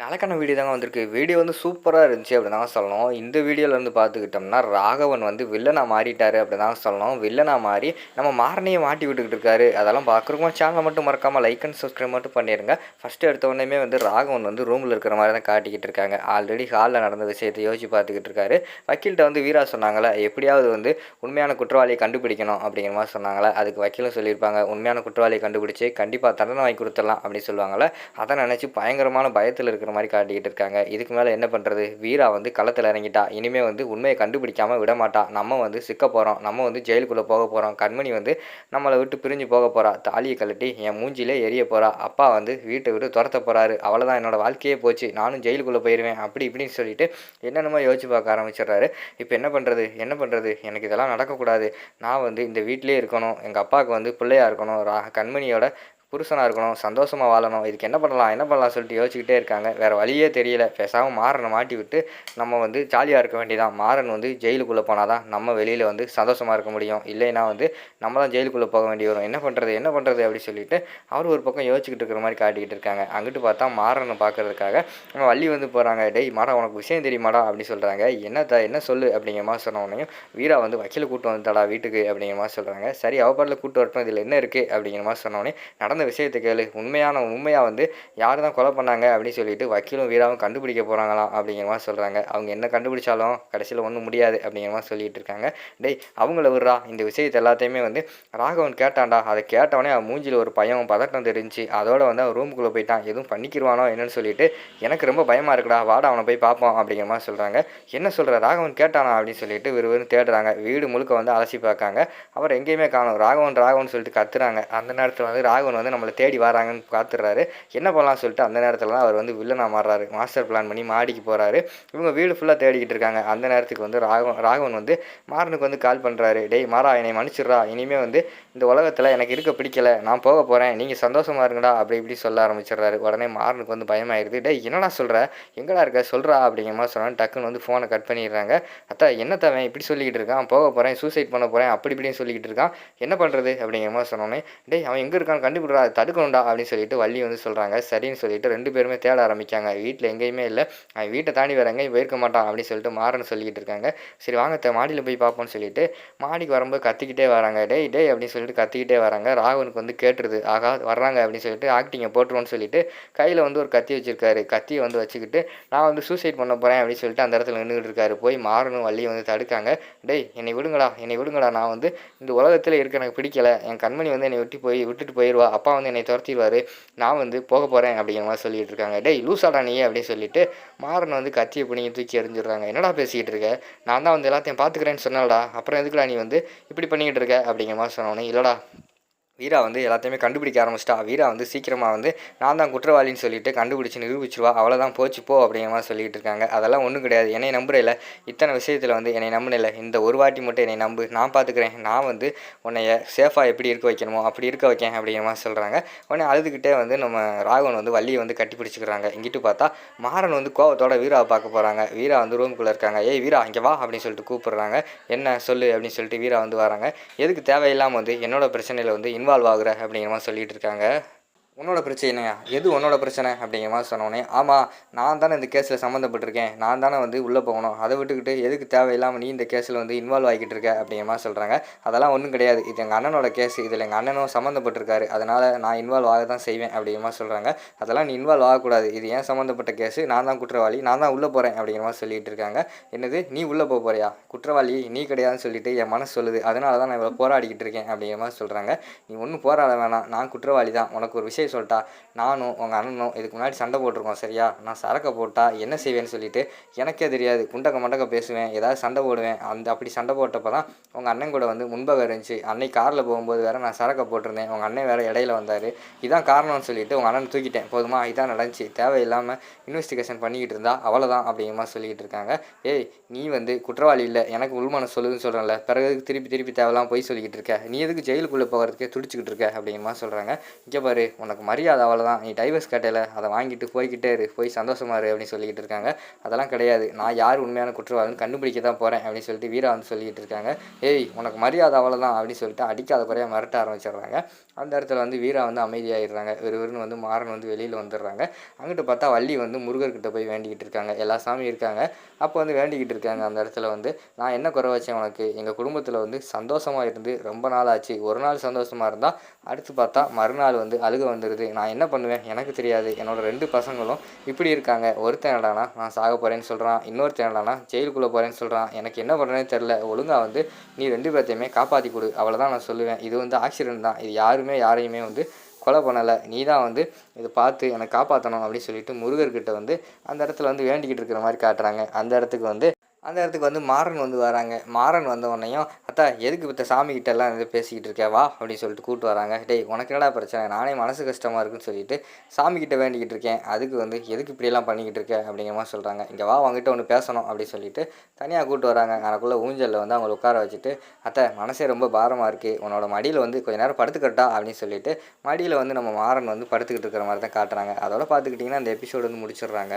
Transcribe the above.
நாளைக்கான வீடியோ தாங்க வந்திருக்கு. வீடியோ வந்து சூப்பராக இருந்துச்சு அப்படி தாங்க சொல்லணும். இந்த வீடியோவில் பார்த்துக்கிட்டோம்னா ராகவன் வந்து வில்லனா மாறிட்டாரு அப்படி தாங்க சொல்லணும். வில்லனா மாறி நம்ம மாறனையே மாட்டி விட்டுக்கிட்டு இருக்காரு. அதெல்லாம் பார்க்குறவங்க சேனலை மட்டும் மறக்காமல் லைக் அண்ட் சப்ஸ்கிரைப் மட்டும் பண்ணிடுங்க ஃபஸ்ட்டு எடுத்த உடனே வந்து ராகவன் வந்து ரூமில் இருக்கிற மாதிரி தான் காட்டிக்கிட்டு இருக்காங்க. ஆல்ரெடி ஹாலில் நடந்த விஷயத்தை யோசிச்சு பார்த்துக்கிட்டு இருக்காரு. வக்கீல்கிட்ட வந்து வீரா சொன்னாங்களே எப்படியாவது வந்து உண்மையான குற்றவாளியை கண்டுபிடிக்கணும் அப்படிங்கிற மாதிரி சொன்னாங்களே. அதுக்கு வக்கீலும் சொல்லியிருப்பாங்க உண்மையான குற்றவாளியை கண்டுபிடிச்சி கண்டிப்பாக தண்டனை வாங்கி கொடுத்துடலாம் அப்படின்னு சொல்லுவாங்களே. அதை நினச்சி பயங்கரமான பயத்தில் இருக்கிற மாதிரி காட்டிக்கிட்டு இருக்காங்க. இதுக்கு மேலே என்ன பண்ணுறது வீரா வந்து களத்தில் இறங்கிட்டா. இனிமேல் வந்து உண்மையை கண்டுபிடிக்காமல் விடமாட்டா நம்ம வந்து சிக்க போகிறோம் நம்ம வந்து ஜெயிலுக்குள்ளே போக போகிறோம் கண்மணி வந்து நம்மளை விட்டு பிரிஞ்சு போக போகிறா தாலியை கழட்டி என் மூஞ்சிலே எரிய போகிறா அப்பா வந்து வீட்டை விட்டு துரத்த போகிறாரு அவ்வளோதான் என்னோட வாழ்க்கையே போச்சு. நானும் ஜெயிலுக்குள்ளே போயிடுவேன் அப்படி இப்படின்னு சொல்லிட்டு என்னென்னமோ யோசிச்சு பார்க்க ஆரம்பிச்சிடுறாரு. இப்போ என்ன பண்ணுறது என்ன பண்ணுறது எனக்கு இதெல்லாம் நடக்கக்கூடாது. நான் வந்து இந்த வீட்டிலே இருக்கணும். எங்கள் அப்பாவுக்கு வந்து பிள்ளையாக இருக்கணும். ரா கண்மணியோட புருஷனாக இருக்கணும் சந்தோஷமாக வாழணும் இதுக்கு என்ன பண்ணலாம் என்ன பண்ணலாம் சொல்லிட்டு யோசிச்சுக்கிட்டே இருக்காங்க. வேறு வழியே தெரியல. பேசாமல் மாறனை மாட்டி விட்டு நம்ம வந்து ஜாலியாக இருக்க வேண்டியதான் மாறன் வந்து ஜெயிலுக்குள்ளே போனால் தான் நம்ம வெளியில் வந்து சந்தோஷமாக இருக்க முடியும். இல்லைன்னா வந்து நம்ம தான் ஜெயிலுக்குள்ளே போக வேண்டி வரும். என்ன பண்ணுறது என்ன பண்ணுறது அப்படி சொல்லிட்டு அவர் ஒரு பக்கம் யோசிச்சுக்கிட்டு இருக்கிற மாதிரி காட்டிக்கிட்டு இருக்காங்க. அங்கிட்டு பார்த்தா மாறனை பார்க்கறதுக்காக நம்ம வள்ளி வந்து போகிறாங்க டேய் மாடா உனக்கு விஷயம் தெரியுமாடா? அப்படின்னு சொல்கிறாங்க என்னத்த என்ன சொல்லு? அப்படிங்கிற மாதிரி சொன்ன உடனே வீரா வந்து வக்கீல் கூட்டு வந்துட்டாடா வீட்டுக்கு? அப்படிங்கிற மாதிரி சொல்கிறாங்க சரி அவ பாட்டில் கூட்டு வரட்டும். இதில் என்ன இருக்குது அப்படிங்கிற மாதிரி சொன்ன உடனே விஷயத்தை கேளு. உண்மையான உண்மையாக வந்து யார் தான் கொலை பண்ணாங்க அப்படின்னு சொல்லிட்டு வக்கீலும் வீராவும் கண்டுபிடிக்க போகிறாங்களாம் அப்படிங்கிற மாதிரி சொல்கிறாங்க அவங்க என்ன கண்டுபிடிச்சாலும் கடைசியில் ஒன்றும் முடியாது அப்படிங்கிற மாதிரி சொல்லிட்டு இருக்காங்க. டேய் அவங்கள விடுறா. இந்த விஷயத்தை எல்லாத்தையுமே வந்து ராகவன் கேட்டான்டா. அதை கேட்டவொடனே அவன் மூஞ்சில் ஒரு பயம் பதட்டம் தெரிஞ்சு அதோட வந்து அவன் ரூமுக்குள்ளே போயிட்டான். எதுவும் பண்ணிக்கிருவானோ என்னன்னு சொல்லிட்டு எனக்கு ரொம்ப பயமாக இருக்குடா. வாடா அவனை போய் பார்ப்போம் அப்படிங்கிற மாதிரி சொல்கிறாங்க என்ன சொல்கிற ராகவன் கேட்டானா அப்படின்னு சொல்லிட்டு விறுவிறுன்னு தேடுறாங்க. வீடு முழுக்க வந்து அலசி பார்க்காங்க. அவர் எங்கேயுமே காணும். ராகவன் ராகவன் சொல்லிட்டு கத்துறாங்க. அந்த நேரத்தில் வந்து ராகவன் வந்து நம்மளை தேடி வராங்கன்னு காத்துறாரு. என்ன பண்ணலாம் சொல்லிட்டு அந்த நேரத்தில் தான் அவர் வந்து வில்லனாக மாறுறாரு. மாஸ்டர் பிளான் பண்ணி மாடிக்கு போகிறாரு இவங்க வீடு ஃபுல்லாக தேடிக்கிட்டு இருக்காங்க. அந்த நேரத்துக்கு வந்து ராகவன் ராகவன் வந்து மாறனுக்கு வந்து கால் பண்ணுறாரு டேய் மாறா என்னை மன்னிச்சிடுறா. இனிமேல் வந்து இந்த உலகத்தில் எனக்கு இருக்க பிடிக்கல. நான் போக போகிறேன் நீங்கள் சந்தோஷமா இருங்கடா. அப்படி இப்படி சொல்ல ஆரம்பிச்சிடுறாரு. உடனே மாறனுக்கு வந்து பயமாயிருது. டேய் என்னடா சொல்கிற எங்கடா இருக்க? சொல்கிறா அப்படிங்கிற மாதிரி சொன்னால் டக்குன்னு வந்து ஃபோனை கட் பண்ணிடுறாங்க. அத்தா என்ன தவன் இப்படி சொல்லிக்கிட்டு இருக்கான்? போக போகிறேன் சூசைட் பண்ண போகிறேன் அப்படி இப்படின்னு சொல்லிக்கிட்டு இருக்கான். என்ன பண்ணுறது அப்படிங்கிற மாதிரி சொன்னோன்னே டேய் அவன் எங்கே இருக்கான்னு கண்டுபிடிறா தடுக்கணும்டா அப்படின்னு சொல்லிட்டு வள்ளி வந்து சொல்கிறாங்க சரின்னு சொல்லிட்டு ரெண்டு பேருமே தேட ஆரம்பிக்காங்க. வீட்டில் எங்கேயுமே இல்லை. அவன் வீட்டை தாண்டி வேறு எங்கேயும் போயிருக்க மாட்டான் அப்படின்னு சொல்லிட்டு மாறன்னு சொல்லிக்கிட்டு இருக்காங்க. சரி வாங்க மாடியில் போய் பார்ப்போம்னு சொல்லிட்டு மாடிக்கு வரும்போது கத்திக்கிட்டே வராங்க. டேய் டேய் அப்படின்னு சொல்லிட்டு கத்திக்கிட்டே வராங்க. ராகவனுக்கு வந்து கேட்டுருது. ஆகா வர்றாங்க அப்படின்னு சொல்லிட்டு ஆக்டிங்கை போட்டுருவோன்னு சொல்லிட்டு கையில் வந்து ஒரு கத்தி வச்சிருக்காரு. கத்தியை வந்து வச்சுக்கிட்டு நான் வந்து சூசைட் பண்ண போகிறேன் அப்படின்னு சொல்லிட்டு அந்த இடத்துல நின்றுட்டு இருக்காரு. போய் மாறணும் வள்ளியை வந்து தடுக்காங்க. டேய் என்னை விடுங்கடா என்னை விடுங்கடா. நான் வந்து இந்த உலகத்தில் இருக்க எனக்கு பிடிக்கல. என் கண்மணி வந்து என்னை விட்டு போய் விட்டுட்டு போயிடுவா அப்பா அப்பா வந்து என்னை துரத்திடுவார். நான் வந்து போக போகிறேன் அப்படிங்கிற மாதிரி சொல்லிட்டு இருக்காங்க. டேய் லூசாடா நீ அப்படின்னு சொல்லிட்டு மாறன் வந்து கத்தியை பிடிங்கி தூக்கி எறிஞ்சிடுறாங்க. என்னடா பேசிக்கிட்டு இருக்க? நான் தான் வந்து எல்லாத்தையும் பார்த்துக்கிறேன்னு சொன்னாடா அப்புறம் எதுக்குடா நீ வந்து இப்படி பண்ணிக்கிட்டு இருக்க? அப்படிங்கிற மாதிரி சொன்னோன்னே இல்லைடா வீரா வந்து எல்லாத்தையுமே கண்டுபிடிக்க ஆரம்பிச்சிட்டா. வீரா வந்து சீக்கிரமாக வந்து நான் தான் குற்றவாளின்னு சொல்லிட்டு கண்டுபிடிச்சி நிரூபிச்சிருவா. அவ்வளோதான் போச்சு போ அப்படிங்கிற மாதிரி சொல்லிட்டு இருக்காங்க. அதெல்லாம் ஒன்றும் கிடையாது. என்னை நம்புறையில் இத்தனை விஷயத்தில் வந்து என்னை நம்பினில்ல இந்த ஒரு வாட்டி மட்டும் என்னை நம்பு. நான் பார்த்துக்கிறேன் நான் வந்து உன்னைய சேஃபாக எப்படி இருக்க வைக்கணுமோ அப்படி இருக்க வைக்கேன் அப்படிங்கிற மாதிரி சொல்கிறாங்க உடனே அழுதுகிட்டே வந்து நம்ம ராகவன் வந்து வள்ளியை வந்து கட்டி பிடிச்சிக்கிறாங்க. இங்கிட்டு பார்த்தா மாறன் வந்து கோவத்தோட வீராவை பார்க்க போகிறாங்க வீரா வந்து ரூமுக்குள்ளே இருக்காங்க. ஏய் வீரா இங்கே வா அப்படின்னு சொல்லிட்டு கூப்பிட்றாங்க. என்ன? சொல்லு அப்படின்னு சொல்லிட்டு வீரா வந்து வராங்க. எதுக்கு தேவையில்லாமல் வந்து என்னோட பிரச்சனையில் வந்து இன்வால்வ் ஆகுற அப்படிங்கிற மாதிரி சொல்லிட்டு இருக்காங்க. உன்னோட பிரச்சனையா எது உன்னோட பிரச்சனை? அப்படிங்கிற மாதிரி சொன்னோடனே ஆமாம் நான் தானே இந்த கேஸில் சம்மந்தப்பட்டிருக்கேன். நான் தானே வந்து உள்ளே போகணும். அதை விட்டுக்கிட்டு எதுக்கு தேவையில்லாமல் நீ இந்த கேஸில் வந்து இன்வால்வ் ஆகிக்கிட்டு இருக்க? அப்படிங்கிற மாதிரி சொல்கிறாங்க அதெல்லாம் ஒன்றும் கிடையாது. இது எங்கள் அண்ணனோட கேஸ் இதில் எங்கள் அண்ணனும் சம்மந்தப்பட்டிருக்காரு. அதனால் நான் இன்வால்வ் ஆக தான் செய்வேன் அப்படிங்கிற மாதிரி சொல்கிறாங்க அதெல்லாம் நீ இன்வால்வ் ஆகக்கூடாது. இது ஏன் சம்மந்தப்பட்ட கேஸு நான் தான் குற்றவாளி. நான் தான் உள்ளே போகிறேன் அப்படிங்கிற மாதிரி சொல்லிட்டு இருக்காங்க. என்னது? நீ உள்ளே போக போறியா? குற்றவாளி நீ கிடையாதுன்னு சொல்லிட்டு என் மனசு சொல்லுது. அதனால தான் நான் இவ்வளோ போராடிக்கிட்டு இருக்கேன் அப்படிங்கிற மாதிரி சொல்கிறாங்க நீ ஒன்றும் போராட வேணாம். நான் குற்றவாளி தான். உனக்கு ஒரு விஷயம் சொல்லிட்டா நானும் உங்கள் அண்ணனும் இதுக்கு முன்னாடி சண்டை போட்டிருக்கோம் சரியா? நான் சரக்கை போட்டால் என்ன செய்வேன்னு சொல்லிட்டு எனக்கே தெரியாது. குண்டக்க மண்டக்க பேசுவேன் ஏதாவது சண்டை போடுவேன். அந்த அப்படி சண்டை போட்டப்போ தான் உங்கள் அண்ணன் கூட வந்து முன்பாக இருந்துச்சு. அன்னைக்கு காரில் போகும்போது வேறு நான் சரக்கை போட்டிருந்தேன். உங்கள் அண்ணன் வேறு இடையில வந்தார். இதான் காரணம்னு சொல்லிட்டு உங்கள் அண்ணன் தூக்கிட்டேன். போதுமா? இதான் நடந்துச்சு. தேவையில்லாமல் இன்வெஸ்டிகேஷன் பண்ணிக்கிட்டு இருந்தா அவ்வளோதான் அப்படிங்கிற சொல்லிக்கிட்டு இருக்காங்க. ஏய் நீ வந்து குற்றவாளி இல்லை. எனக்கு உள்மனம் சொல்லுதுன்னு சொல்கிறேன்ல பிறகு திருப்பி திருப்பி தேவையெல்லாம் போய் சொல்லிக்கிட்டு இருக்க? நீ எதுக்கு ஜெயிலுக்குள்ளே போகிறதுக்கே துடிச்சிக்கிட்டு இருக்க? அப்படிங்கம்மா சொல்கிறாங்க இங்கே பாரு உனக்கு உனக்கு மரியாதை அவ்வளோதான் நீ டைவர்ஸ் கேட்டல அதை வாங்கிட்டு போய்கிட்டே இரு. போய் சந்தோஷமா இரு அப்படின்னு சொல்லிக்கிட்டு இருக்காங்க. அதெல்லாம் கிடையாது. நான் யார் உண்மையான குற்றவாளின்னு கண்டுபிடிக்க தான் போகிறேன் அப்படின்னு சொல்லிட்டு வீரா வந்து சொல்லிக்கிட்டு இருக்காங்க. ஏய் உனக்கு மரியாதை அவ்வளோதான் அப்படின்னு சொல்லிட்டு அடிக்காத குறையாக மிரட்ட ஆரம்பிச்சிடுறாங்க. அந்த இடத்துல வந்து வீரா வந்து அமைதியாகிடுறாங்க விறுவிறுன்னு வந்து மாறன் வந்து வெளியில் வந்துடுறாங்க. அங்கிட்டு பார்த்தா வள்ளி வந்து முருகர்கிட்ட போய் வேண்டிக்கிட்டு இருக்காங்க. எல்லா சாமியும் இருக்காங்க. அப்போ வந்து வேண்டிக்கிட்டு இருக்காங்க அந்த இடத்துல வந்து நான் என்ன குறை வச்சேன் உனக்கு? எங்கள் குடும்பத்தில் வந்து சந்தோஷமாக இருந்து ரொம்ப நாள் ஆச்சு ஒரு நாள் சந்தோஷமாக இருந்தால் அடுத்து பார்த்தா மறுநாள் வந்து அழுக வந்து வந்துடுது நான் என்ன பண்ணுவேன்? எனக்கு தெரியாது. என்னோடய ரெண்டு பசங்களும் இப்படி இருக்காங்க. ஒருத்தன் என்னடானா நான் சாக போகிறேன்னு சொல்கிறான் இன்னொருத்தன் என்னடானா ஜெயிலுக்குள்ளே போகிறேன்னு சொல்கிறான் எனக்கு என்ன பண்ணுறேன்னு தெரில ஒழுங்காக வந்து நீ ரெண்டு பேர்த்தையுமே காப்பாற்றி கொடு. அவ்வளோதான் நான் சொல்லுவேன். இது வந்து ஆக்சிடென்ட் தான். இது யாருமே யாரையுமே வந்து கொலை பண்ணலை. நீ தான் வந்து இதை பார்த்து என்னை காப்பாற்றணும் அப்படின்னு சொல்லிட்டு முருகர்கிட்ட வந்து அந்த இடத்துல வந்து வேண்டிக்கிட்டு இருக்கிற மாதிரி காட்டுறாங்க. அந்த இடத்துக்கு வந்து அந்த இடத்துக்கு வந்து மாறன் வந்து வராங்க. மாறன் வந்த உடனேயும் அத்தா எதுக்கு இப்போ சாமி எல்லாம் வந்து பேசிக்கிட்டு இருக்கே? வா அப்படின்னு சொல்லிட்டு கூப்பிட்டு வராங்க. டேய் உனக்கு என்னடா பிரச்சனை? நானே மனசு கஷ்டமாக இருக்குன்னு சொல்லிட்டு சாமிக்கிட்ட வேண்டிக்கிட்டு இருக்கேன். அதுக்கு வந்து எதுக்கு இப்படியெல்லாம் பண்ணிக்கிட்டு இருக்க? அப்படிங்கிற மாதிரி சொல்கிறாங்க இங்கே வா அவங்ககிட்ட ஒன்று பேசணும் அப்படின்னு சொல்லிட்டு தனியாக கூப்பிட்டு வராங்க. எனக்குள்ளே ஊஞ்சலில் வந்து அவங்கள உட்கார வச்சுட்டு அத்தை மனசே ரொம்ப பாரமாக இருக்குது உன்னோட மடியில் வந்து கொஞ்ச நேரம் படுத்துக்கட்டா அப்படின்னு சொல்லிட்டு மடியில் வந்து நம்ம மாறன் வந்து படுத்துக்கிட்டு இருக்கிற மாதிரி தான் காட்டுறாங்க. அதோட பார்த்துக்கிட்டிங்கன்னா அந்த எபிசோடு வந்து முடிச்சிடுறாங்க.